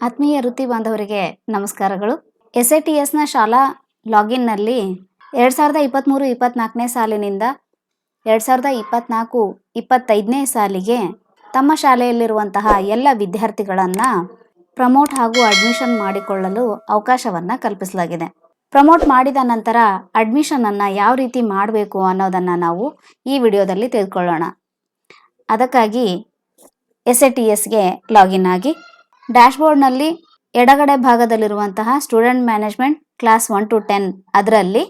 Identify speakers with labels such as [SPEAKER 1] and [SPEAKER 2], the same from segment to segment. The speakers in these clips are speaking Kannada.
[SPEAKER 1] ಆತ್ಮೀಯ ವೃತ್ತಿ ಬಾಂಧವರಿಗೆ ನಮಸ್ಕಾರಗಳು. ಎಸ್ ಐ ಟಿ ಎಸ್ನ ಶಾಲಾ ಲಾಗಿನ್ನಲ್ಲಿ ಎರಡು ಸಾವಿರದ ಇಪ್ಪತ್ತ್ಮೂರು ಇಪ್ಪತ್ನಾಲ್ಕನೇ ಸಾಲಿನಿಂದ ಎರಡು ಸಾವಿರದ ಇಪ್ಪತ್ನಾಲ್ಕು ಇಪ್ಪತ್ತೈದನೇ ಸಾಲಿಗೆ ತಮ್ಮ ಶಾಲೆಯಲ್ಲಿರುವಂತಹ ಎಲ್ಲ ವಿದ್ಯಾರ್ಥಿಗಳನ್ನು ಪ್ರಮೋಟ್ ಹಾಗೂ ಅಡ್ಮಿಷನ್ ಮಾಡಿಕೊಳ್ಳಲು ಅವಕಾಶವನ್ನು ಕಲ್ಪಿಸಲಾಗಿದೆ. ಪ್ರಮೋಟ್ ಮಾಡಿದ ನಂತರ ಅಡ್ಮಿಷನನ್ನು ಯಾವ ರೀತಿ ಮಾಡಬೇಕು ಅನ್ನೋದನ್ನು ನಾವು ಈ ವಿಡಿಯೋದಲ್ಲಿ ತಿಳ್ಕೊಳ್ಳೋಣ. ಅದಕ್ಕಾಗಿ ಎಸ್ ಎ ಟಿ ಎಸ್ಗೆ ಲಾಗಿನ್ ಆಗಿ ಡ್ಯಾಶ್ಬೋರ್ಡ್ನಲ್ಲಿ ಎಡಗಡೆ ಭಾಗದಲ್ಲಿರುವಂತಹ student management class one to ten ಅದರಲ್ಲಿ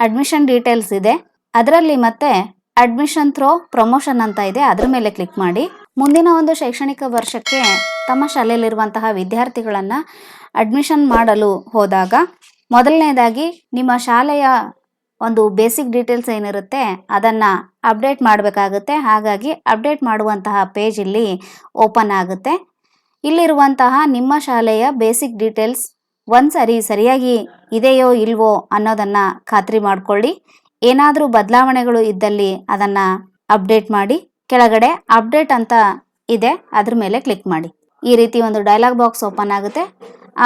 [SPEAKER 1] ಅಡ್ಮಿಷನ್ ಡೀಟೇಲ್ಸ್ ಇದೆ. ಅದರಲ್ಲಿ ಮತ್ತೆ ಅಡ್ಮಿಷನ್ ಥ್ರೋ ಪ್ರಮೋಷನ್ ಅಂತ ಇದೆ. ಅದರ ಮೇಲೆ ಕ್ಲಿಕ್ ಮಾಡಿ. ಮುಂದಿನ ಒಂದು ಶೈಕ್ಷಣಿಕ ವರ್ಷಕ್ಕೆ ತಮ್ಮ ಶಾಲೆಯಲ್ಲಿರುವಂತಹ ವಿದ್ಯಾರ್ಥಿಗಳನ್ನು ಅಡ್ಮಿಷನ್ ಮಾಡಲು ಹೋದಾಗ ಮೊದಲನೇದಾಗಿ ನಿಮ್ಮ ಶಾಲೆಯ ಒಂದು ಬೇಸಿಕ್ ಡೀಟೇಲ್ಸ್ ಏನಿರುತ್ತೆ ಅದನ್ನು ಅಪ್ಡೇಟ್ ಮಾಡಬೇಕಾಗುತ್ತೆ. ಹಾಗಾಗಿ ಅಪ್ಡೇಟ್ ಮಾಡುವಂತಹ ಪೇಜ್ ಇಲ್ಲಿ ಓಪನ್ ಆಗುತ್ತೆ. ಇಲ್ಲಿರುವಂತಹ ನಿಮ್ಮ ಶಾಲೆಯ ಬೇಸಿಕ್ ಡೀಟೇಲ್ಸ್ ಒಂದ್ಸರಿ ಸರಿಯಾಗಿ ಇದೆಯೋ ಇಲ್ವೋ ಅನ್ನೋದನ್ನು ಖಾತ್ರಿ ಮಾಡಿಕೊಳ್ಳಿ. ಏನಾದರೂ ಬದಲಾವಣೆಗಳು ಇದ್ದಲ್ಲಿ ಅದನ್ನು ಅಪ್ಡೇಟ್ ಮಾಡಿ, ಕೆಳಗಡೆ ಅಪ್ಡೇಟ್ ಅಂತ ಇದೆ, ಅದ್ರ ಮೇಲೆ ಕ್ಲಿಕ್ ಮಾಡಿ. ಈ ರೀತಿ ಒಂದು ಡೈಲಾಗ್ ಬಾಕ್ಸ್ ಓಪನ್ ಆಗುತ್ತೆ.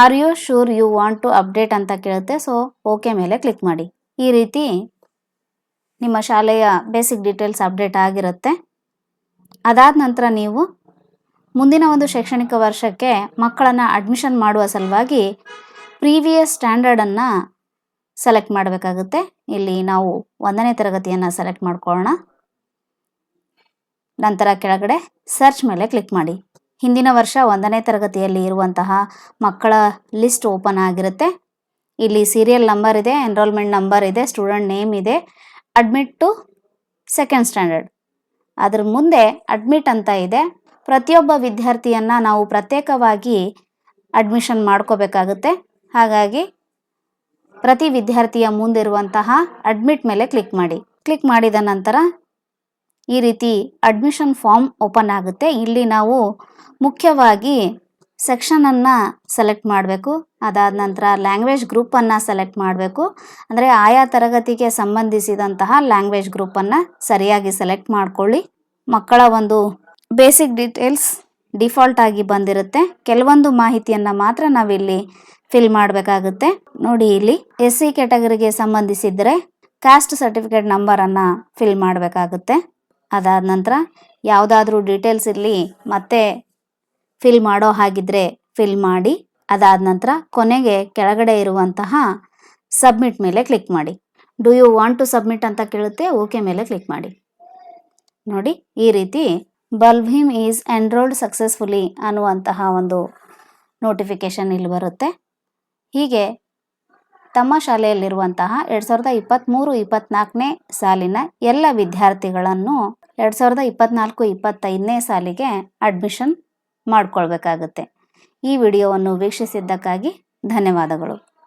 [SPEAKER 1] Are you sure you want to update ಅಂತ ಕೇಳುತ್ತೆ. ಸೊ ಓಕೆ ಮೇಲೆ ಕ್ಲಿಕ್ ಮಾಡಿ. ಈ ರೀತಿ ನಿಮ್ಮ ಶಾಲೆಯ ಬೇಸಿಕ್ ಡೀಟೇಲ್ಸ್ ಅಪ್ಡೇಟ್ ಆಗಿರುತ್ತೆ. ಅದಾದ ನಂತರ ನೀವು ಮುಂದಿನ ಒಂದು ಶೈಕ್ಷಣಿಕ ವರ್ಷಕ್ಕೆ ಮಕ್ಕಳನ್ನು ಅಡ್ಮಿಷನ್ ಮಾಡುವ ಸಲುವಾಗಿ ಪ್ರೀವಿಯಸ್ ಸ್ಟ್ಯಾಂಡರ್ಡನ್ನು ಸೆಲೆಕ್ಟ್ ಮಾಡಬೇಕಾಗುತ್ತೆ. ಇಲ್ಲಿ ನಾವು ಒಂದನೇ ತರಗತಿಯನ್ನು ಸೆಲೆಕ್ಟ್ ಮಾಡ್ಕೊಳ್ಳೋಣ. ನಂತರ ಕೆಳಗಡೆ ಸರ್ಚ್ ಮೇಲೆ ಕ್ಲಿಕ್ ಮಾಡಿ. ಹಿಂದಿನ ವರ್ಷ ಒಂದನೇ ತರಗತಿಯಲ್ಲಿ ಇರುವಂತಹ ಮಕ್ಕಳ ಲಿಸ್ಟ್ ಓಪನ್ ಆಗಿರುತ್ತೆ. ಇಲ್ಲಿ ಸೀರಿಯಲ್ ನಂಬರ್ ಇದೆ ಎನ್ರೋಲ್ಮೆಂಟ್ ನಂಬರ್ ಇದೆ ಸ್ಟೂಡೆಂಟ್ ನೇಮ್ ಇದೆ ಅಡ್ಮಿಟ್ ಟು ಸೆಕೆಂಡ್ ಸ್ಟ್ಯಾಂಡರ್ಡ್ ಅದ್ರ ಮುಂದೆ ಅಡ್ಮಿಟ್ ಅಂತ ಇದೆ. ಪ್ರತಿಯೊಬ್ಬ ವಿದ್ಯಾರ್ಥಿಯನ್ನು ನಾವು ಪ್ರತ್ಯೇಕವಾಗಿ ಅಡ್ಮಿಷನ್ ಮಾಡ್ಕೋಬೇಕಾಗುತ್ತೆ. ಹಾಗಾಗಿ ಪ್ರತಿ ವಿದ್ಯಾರ್ಥಿಯ ಮುಂದಿರುವಂತಹ ಅಡ್ಮಿಟ್ ಮೇಲೆ ಕ್ಲಿಕ್ ಮಾಡಿ. ಕ್ಲಿಕ್ ಮಾಡಿದ ನಂತರ ಈ ರೀತಿ ಅಡ್ಮಿಷನ್ ಫಾರ್ಮ್ ಓಪನ್ ಆಗುತ್ತೆ. ಇಲ್ಲಿ ನಾವು ಮುಖ್ಯವಾಗಿ ಸೆಕ್ಷನನ್ನು ಸೆಲೆಕ್ಟ್ ಮಾಡಬೇಕು. ಅದಾದ ನಂತರ ಲ್ಯಾಂಗ್ವೇಜ್ ಗ್ರೂಪನ್ನು ಸೆಲೆಕ್ಟ್ ಮಾಡಬೇಕು. ಅಂದರೆ ಆಯಾ ತರಗತಿಗೆ ಸಂಬಂಧಿಸಿದಂತಹ ಲ್ಯಾಂಗ್ವೇಜ್ ಗ್ರೂಪನ್ನು ಸರಿಯಾಗಿ ಸೆಲೆಕ್ಟ್ ಮಾಡ್ಕೊಳ್ಳಿ. ಮಕ್ಕಳ ಒಂದು ಬೇಸಿಕ್ ಡೀಟೇಲ್ಸ್ ಡಿಫಾಲ್ಟ್ ಆಗಿ ಬಂದಿರುತ್ತೆ. ಕೆಲವೊಂದು ಮಾಹಿತಿಯನ್ನು ಮಾತ್ರ ನಾವಿಲ್ಲಿ ಫಿಲ್ ಮಾಡಬೇಕಾಗುತ್ತೆ. ನೋಡಿ ಇಲ್ಲಿ ಎಸ್ ಸಿ ಕ್ಯಾಟಗರಿಗೆ ಸಂಬಂಧಿಸಿದರೆ ಕಾಸ್ಟ್ ಸರ್ಟಿಫಿಕೇಟ್ ನಂಬರನ್ನು ಫಿಲ್ ಮಾಡಬೇಕಾಗುತ್ತೆ. ಅದಾದ ನಂತರ ಯಾವುದಾದ್ರೂ ಡೀಟೇಲ್ಸ್ ಇಲ್ಲಿ ಮತ್ತೆ ಫಿಲ್ ಮಾಡೋ ಹಾಗಿದ್ರೆ ಫಿಲ್ ಮಾಡಿ, ಅದಾದ ನಂತರ ಕೊನೆಗೆ ಕೆಳಗಡೆ ಇರುವಂತಹ ಸಬ್ಮಿಟ್ ಮೇಲೆ ಕ್ಲಿಕ್ ಮಾಡಿ. Do you want to submit ಅಂತ ಕೇಳುತ್ತೆ ಓಕೆ ಮೇಲೆ ಕ್ಲಿಕ್ ಮಾಡಿ. ನೋಡಿ ಈ ರೀತಿ ಬಲ್ಭೀಮ್ ಈಸ್ ಎನ್ರೋಲ್ಡ್ ಸಕ್ಸಸ್ಫುಲಿ ಅನ್ನುವಂತಹ ಒಂದು ನೋಟಿಫಿಕೇಶನ್ ಇಲ್ಲಿ ಬರುತ್ತೆ. ಹೀಗೆ ತಮ್ಮ ಶಾಲೆಯಲ್ಲಿರುವಂತಹ ಎರಡು ಸಾವಿರದ ಇಪ್ಪತ್ತ್ಮೂರು ಇಪ್ಪತ್ನಾಲ್ಕನೇ ಸಾಲಿನ ಎಲ್ಲ ವಿದ್ಯಾರ್ಥಿಗಳನ್ನು ಎರಡು ಸಾವಿರದ ಇಪ್ಪತ್ತ್ನಾಲ್ಕು ಇಪ್ಪತ್ತೈದನೇ ಸಾಲಿಗೆ ಅಡ್ಮಿಷನ್ ಮಾಡಿಕೊಳ್ಬೇಕಾಗುತ್ತೆ. ಈ ವಿಡಿಯೋವನ್ನು ವೀಕ್ಷಿಸಿದ್ದಕ್ಕಾಗಿ ಧನ್ಯವಾದಗಳು.